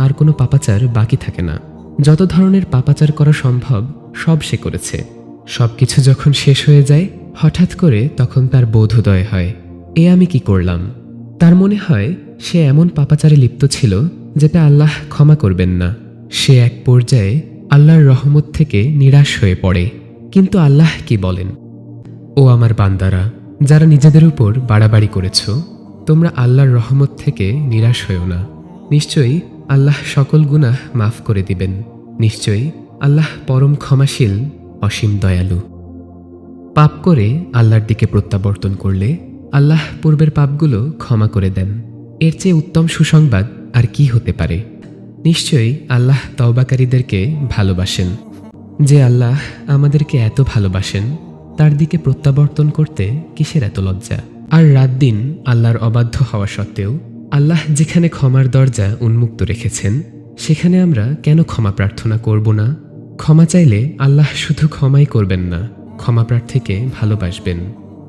আর কোনো পাপাচার বাকি থাকে না। যত ধরনের পাপাচার করা সম্ভব, সব সে করেছে। সবকিছু যখন শেষ হয়ে যায়, হঠাৎ করে তখন তার বোধোদয় হয়। এ আমি কি করলাম? তার মনে হয়, সে এমন পাপাচারে লিপ্ত ছিল, যেটা আল্লাহ ক্ষমা করবেন না। সে এক পর্যায়ে আল্লাহর রহমত থেকে নিরাশ হয়ে পড়ে। কিন্তু আল্লাহ কি বলেন? ও আমার বান্দারা, যারা নিজেদের উপর বাড়াবাড়ি করেছ, তোমরা আল্লাহর রহমত থেকে নিরাশ হয়েও না। নিশ্চয়ই আল্লাহ সকল গুনাহ মাফ করে দিবেন। নিশ্চয়ই আল্লাহ পরম ক্ষমাশীল, অসীম দয়ালু। পাপ করে আল্লাহর দিকে প্রত্যাবর্তন করলে আল্লাহ পূর্বের পাপগুলো ক্ষমা করে দেন। এর চেয়ে উত্তম সুসংবাদ আর কি হতে পারে? নিশ্চয়ই আল্লাহ তওবাকারীদেরকে ভালোবাসেন। যে আল্লাহ আমাদেরকে এত ভালোবাসেন, তার দিকে প্রত্যাবর্তন করতে কিসের এত লজ্জা? আর রাত দিন আল্লাহর অবাধ্য হওয়া সত্ত্বেও আল্লাহ যেখানে ক্ষমার দরজা উন্মুক্ত রেখেছেন, সেখানে আমরা কেন ক্ষমা প্রার্থনা করব না? ক্ষমা চাইলে আল্লাহ শুধু ক্ষমাই করবেন না, ক্ষমা প্রার্থীকে ভালোবাসবেন।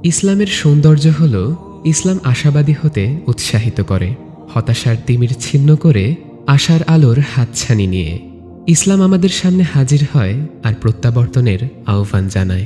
ইসলামের সৌন্দর্য হল, ইসলাম আশাবাদী হতে উৎসাহিত করে, হতাশার তিমির ছিন্ন করে আশার আলোর হাতছানি নিয়ে। ইসলাম আমাদের সামনে হাজির হয় আর প্রত্যাবর্তনের আহ্বান জানায়।